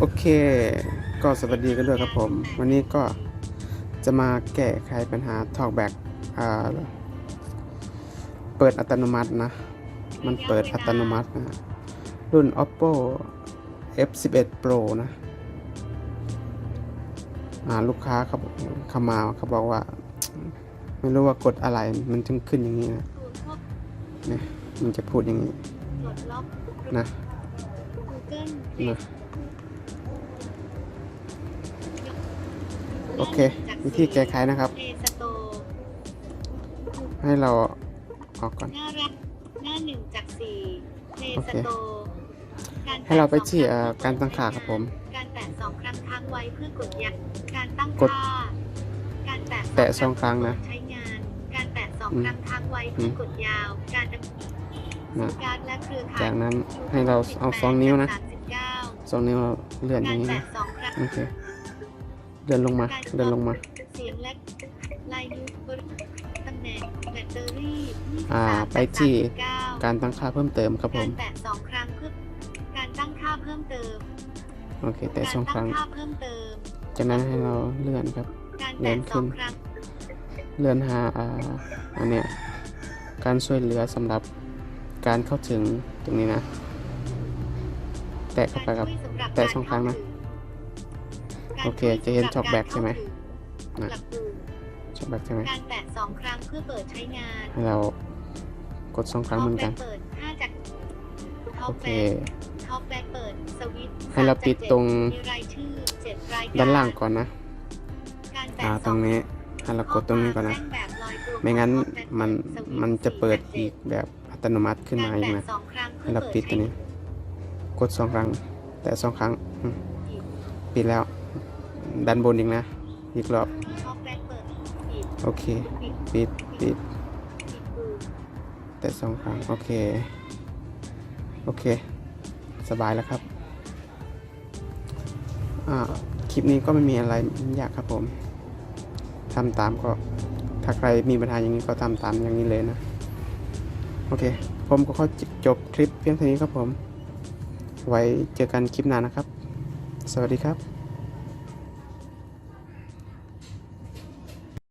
โอเค ก็สวัสดีกันด้วยครับผม วันนี้ก็จะมาแก้ไขปัญหา Talkback อ่าเปิดอัตโนมัตินะ มันเปิดอัตโนมัตินะ รุ่น Oppo F11 Pro นะอ่าลูกค้าเขาเขามาเขาบอกว่า ไม่รู้ว่ากดอะไรมันจึงขึ้นอย่างนี้นะเนี่ยมันจะพูดอย่างนี้ปลดล็อกนะ Google นะ โอเค วิธีแก้ไขนะครับเพย์สโตร์ให้เราออกก่อน หน้ารักหน้าหนึ่งจากสี่เพย์โอสเค โตร์การให้เราไปที่แตะเอ่อสองคการงตั้งค่าครับผม การแตะสองครั้งค้างไว้เพื่อกดยัดการตั้งกดค่าการแตะแตะสองครั้งนะใช้งาน การแตะสองอืมครั้งค้างไว้เพื่อกดยาว การดำนะการและเครือข่ายจากนั้นให้เราเอาสองนิ้วนะสามสิบเก้าสองนิ้วเราเลื่อนอกาย่ารงนี้แตะนะสองครั้ง โอเค เดินลงมา เดินลงมา เสียงและลายนิ้วบนตำแหน่งแบตเตอรี่อ่า23ไปที่จากการตั้งค่าเพิ่มเติมครับผการมแตะสองครั้งเพื่อการตั้งค่าเพิ่มเติม โอเค แต่สองครั้งการตั้ค่าเพิ่มเติมจากนั้นให้เราเลื่อนครับการเลื่แตะอนสขึ้อนงครั้งเลื่อนหาอ่าอันเนี้ย การช่วยเหลือสำหรับการเข้าถึงตรงนี้นะ แตะเข้าไปครับกช่วยสำหรับแตะสองครั้งนะการ โอเคช่วยจะเห็นสำรับ talkback ใช่ไหมการเข้าถึงหลักปุ่มชอบแบบใช่ไหมการแตะสองครั้งเพื่อเปิดใช้งานให้เรากดสองครั้งเหมือนกันท็ปแบ็คเปิดห้าจากท็อโอปเคแบ็คท็อปแบ็คเปิดสวิตช์ให้เราปิดตรงมีรายชื่อเจ็ดรายการด้านล่างก่อนนะการแตะอ่าสตรงนี้ให้เรากดตรงนี้ก่อนนะไม่งั้นมันมันจะเปิดอีกแบบอัตโนมัติขึ้นมาอีกนะให้เราปิดตัวนี้ กดสองครั้ง แต่สองครั้งอืมปิดแล้ว ด้านบนอีกนะ อีกรอบท็อปแบ็คเปิดปิดโอเค ปิด ปิดปิดปิดปุ่มแต่สองครั้ง โอเค โอเค สบายแล้วครับอ่าคลิปนี้ก็ไม่มีอะไรยากครับผม ทำตามก็ ถ้าใครมีปัญหาอย่างนี้ก็ทำตามอย่างนี้เลยนะ โอเค ผมก็ขอจบคลิปเพียงเท่านี้ครับผม ไว้เจอกันคลิปหน้านะครับ สวัสดีครับ